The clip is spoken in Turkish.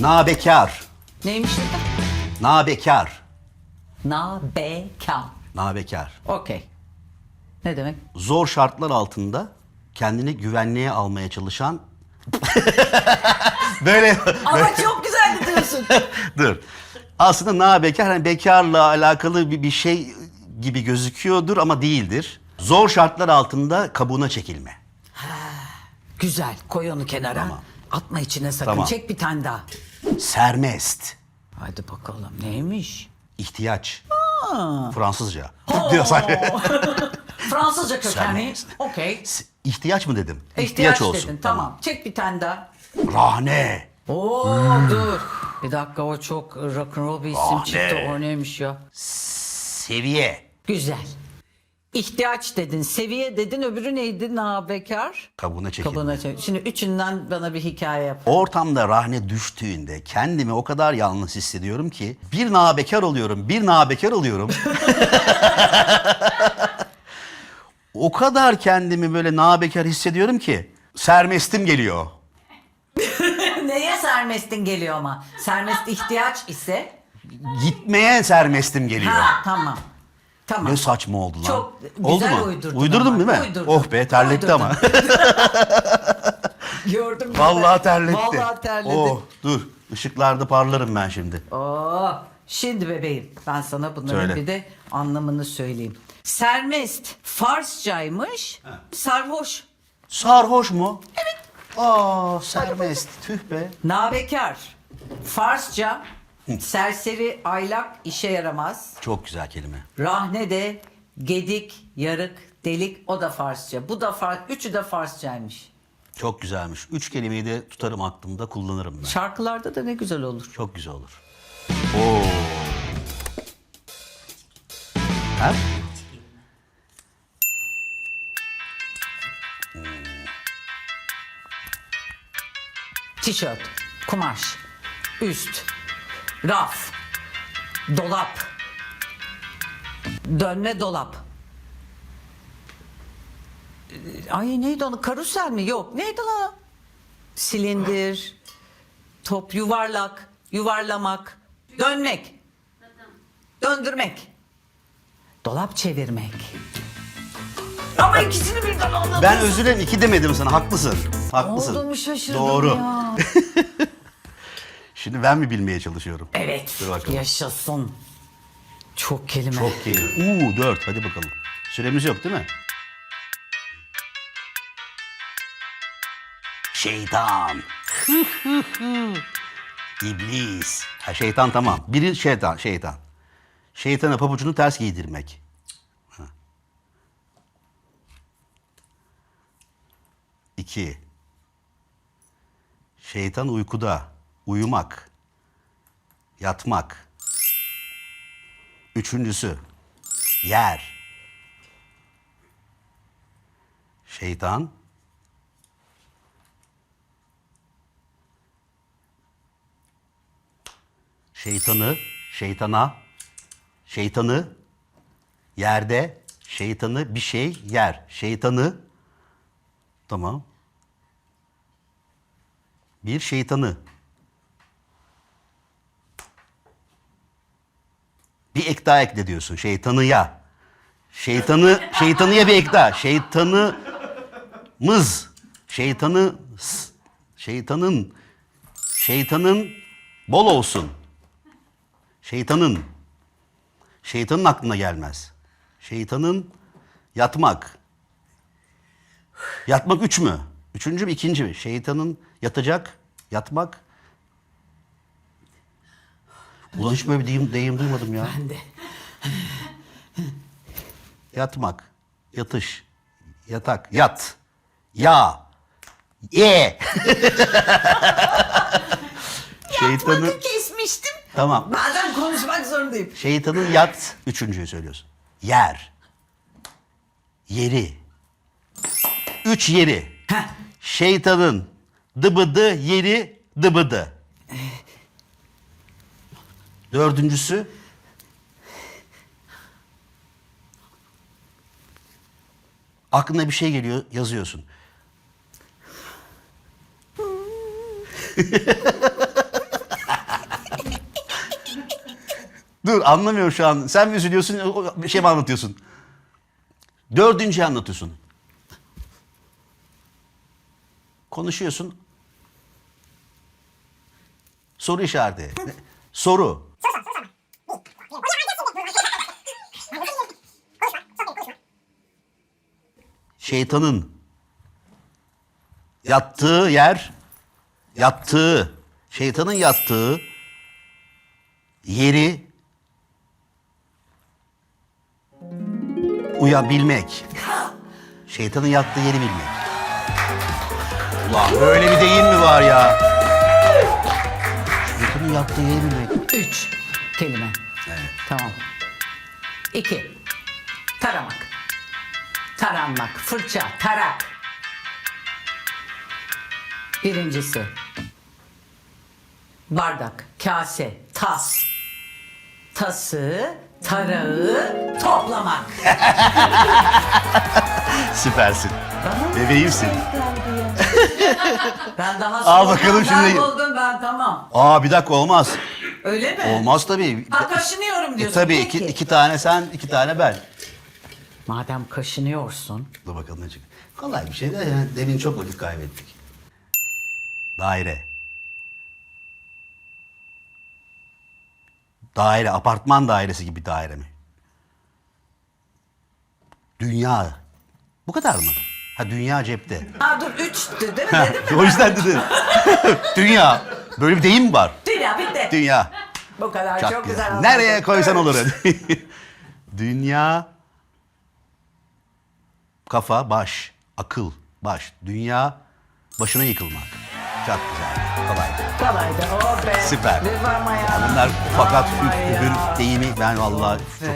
Nabekar. Neymiş dedim? Nabekar. Nabekar. Nabekar. Okey. Ne demek? Zor şartlar altında kendini güvenliğe almaya çalışan böyle Ama çok güzel diyorsun. dur. Aslında nabekar hani bekarla alakalı bir, bir şey gibi gözüküyordur ama değildir. Zor şartlar altında kabuğuna çekilme. güzel. Koy onu kenara. Atma içine sakın. Tamam. Çek bir tane daha. Sermest. Hadi bakalım neymiş? ihtiyaç. Fransızca. Diyor Fransızca kökenli. Sermest. Okey. İhtiyaç mı dedim? İhtiyaç, olsun. dedin. Tamam. Çek bir tane daha. Rahne. Oo dur. Bir dakika o çok rock'n'roll bir isim Ah çıktı. O neymiş ya? Seviye. Güzel. İhtiyaç dedin, seviye dedin, öbürü neydi? Nabekar. Kabuğuna çekilme. Kabuğuna çek. Şimdi üçünden bana bir hikaye yap. Ortamda rahne düştüğünde kendimi o kadar yalnız hissediyorum ki bir nabekar oluyorum, bir nabekar oluyorum. o kadar kendimi böyle nabekar hissediyorum ki sermestim geliyor. Neye sermestin geliyor ama? Sermest ihtiyaç ise... Gitmeye sermestim geliyor. Ha tamam. Tamam. Ne saçma oldu lan. Çok oldu güzel mu? uydurdun Uydurdum ama. değil mi? Uydurdun. Oh be terletti Uydurdun. ama. Gördüm. Vallahi terletti. Vallahi terledim. Oh dur ışıklarda parlarım ben şimdi. Oo, şimdi bebeğim ben sana bunların Söyle. bir de anlamını söyleyeyim. Sermest Farsçaymış, sarhoş. Sarhoş mu? Evet. Aa sermest tüh be. Nabekar, Farsça, serseri, aylak, işe yaramaz. Çok güzel kelime. Rahne de gedik, yarık, delik o da Farsça. Bu da Fars, üçü de Farsçaymış. Çok güzelmiş. Üç kelimeyi de tutarım aklımda kullanırım ben. Şarkılarda da ne güzel olur. Çok güzel olur. Oo. Ha? Tişört, kumaş, üst, raf, dolap, dönme dolap. Ee, Ay neydi onu? Karusel mi? Yok. Neydi lan? Silindir, top, yuvarlak, yuvarlamak, dönmek, döndürmek, dolap çevirmek. Ama ikisini birden anladım. Ben özür dilerim iki demedim sana haklısın. Haklısın. Oldu mu şaşırdım Doğru. ya. Şimdi ben mi bilmeye çalışıyorum? Evet. Dur bakalım. Yaşasın. Çok kelime. Çok kelime. Uuu dört hadi bakalım. Süremiz yok değil mi? Şeytan. İblis. Ha, şeytan tamam. Biri şeytan, şeytan. Şeytana pabucunu ters giydirmek. Ha. İki. Şeytan uykuda. Uyumak. Yatmak. Üçüncüsü. Yer. Şeytan. Şeytanı, şeytana, şeytanı yerde, şeytanı bir şey yer. Şeytanı, tamam. Bir şeytanı. Bir ek daha ekle diyorsun. Şeytanıya. Şeytanı, şeytanıya bir ek daha. Şeytanı mız. Şeytanı şeytanın şeytanın bol olsun. Şeytanın şeytanın aklına gelmez. Şeytanın yatmak. Yatmak üç mü? Üçüncü mü ikinci mi? Şeytanın yatacak, yatmak. Ulan hiç böyle bir deyim, deyim duymadım ya. Ben de. Yatmak, yatış, yatak, yat, ya, ye. Şeytanın, Yatmadı kesmiştim. tamam. Bazen konuşmak zorundayım. Şeytanın yat, üçüncüyü söylüyorsun. Yer, yeri, üç yeri. Heh. Şeytanın dıbıdı yeri dıbıdı. Dördüncüsü aklına bir şey geliyor yazıyorsun. Dur anlamıyorum şu an. Sen mi üzülüyorsun bir şey mi anlatıyorsun? Dördüncü anlatıyorsun. Konuşuyorsun. Soru işareti. Soru. Şeytanın yattığı yer, yattığı, şeytanın yattığı yeri uyabilmek. Şeytanın yattığı yeri bilmek. Ulan böyle bir deyim mi var ya? Şeytanın yattığı yeri bilmek. Üç kelime. Tamam. İki. Taramak. Taranmak. Fırça. Tarak. Birincisi. Bardak. Kase. Tas. Tası. Tarağı. Toplamak. Süpersin. Bebeğimsin. Ben daha Al sonra bakalım ben şimdi. buldum ben tamam. Aa bir dakika olmaz. Öyle mi? Olmaz tabii. Ha kaşınıyorum E, diyorsun. tabii Peki. iki, iki tane sen, iki tane ben. Madem kaşınıyorsun. Dur bakalım ne çıkıyor. Kolay bir şey de yani demin çok vakit kaybettik. Daire. Daire, apartman dairesi gibi daire mi? Dünya. Bu kadar mı? Ha dünya cepte. Ha dur üçtü değil mi? Dedim mi? o yüzden dedim. dünya. Böyle bir deyim mi var? Dünya bitti. Dünya. Bu kadar çok, güzel. anladım. Nereye koysan olur. Dünya kafa, baş, akıl, baş, dünya, başına yıkılmak. Çok güzel. Kolaydı. Kolaydı. Oh be. Süper. Ya bunlar fakat üç öbür deyimi ben vallahi çok...